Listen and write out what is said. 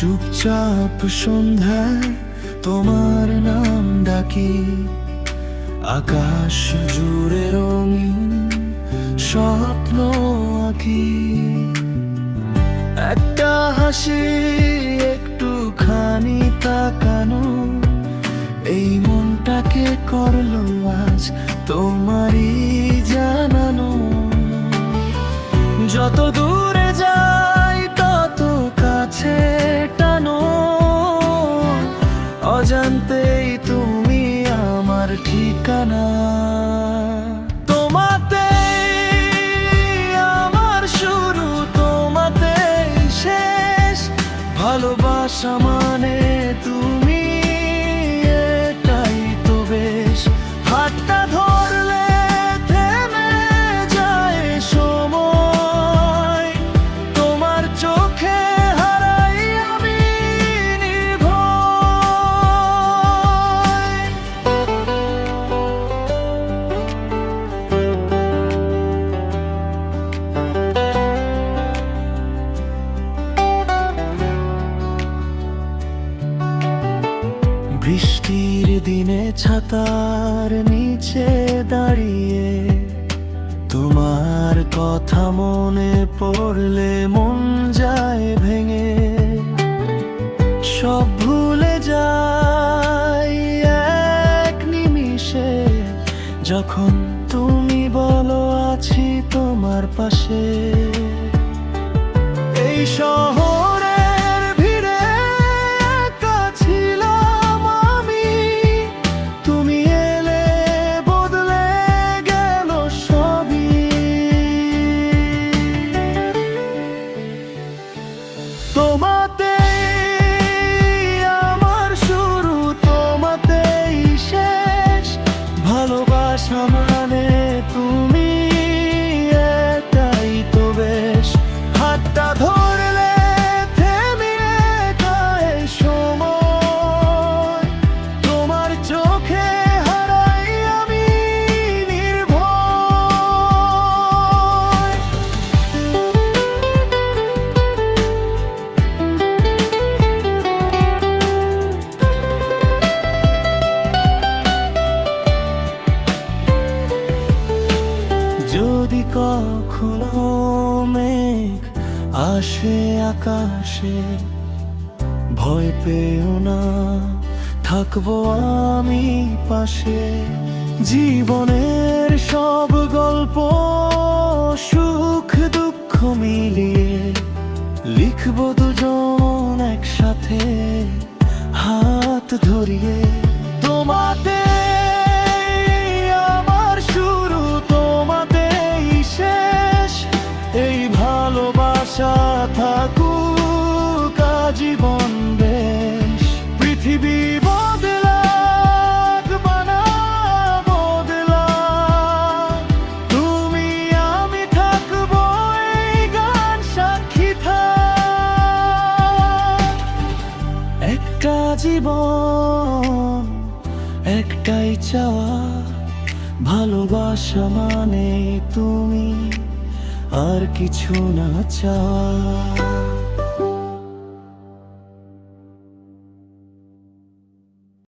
চুপচাপ সন্ধ্যায় তোমার নাম ডাকি। আকাশ জুড়ে রঙিন স্বপ্ন আঁকি। একটা হাসি অজান্তেই তুমি আমার ঠিকানা। বৃষ্টির দিনে ছাতার নিচে দাঁড়িয়ে তোমার কথা মনে পড়লে মন যায় ভেঙে। সব ভুলে যাই এক নিমিষে, যখন তুমি বলো আছি তোমার পাশে। এই শহরের কখনো মেঘ আসে আকাশে। ভয় পেও না, থাকব আমি পাশে। জীবনের সব গল্প, সুখ, দুঃখ মিলিয়ে লিখব দুজন একসাথে, হাত ধরিয়ে। তোমাতে জীবন একটাই চাওয়া ভালোবাসা মানে তুমি আর কিছু না চাওয়া।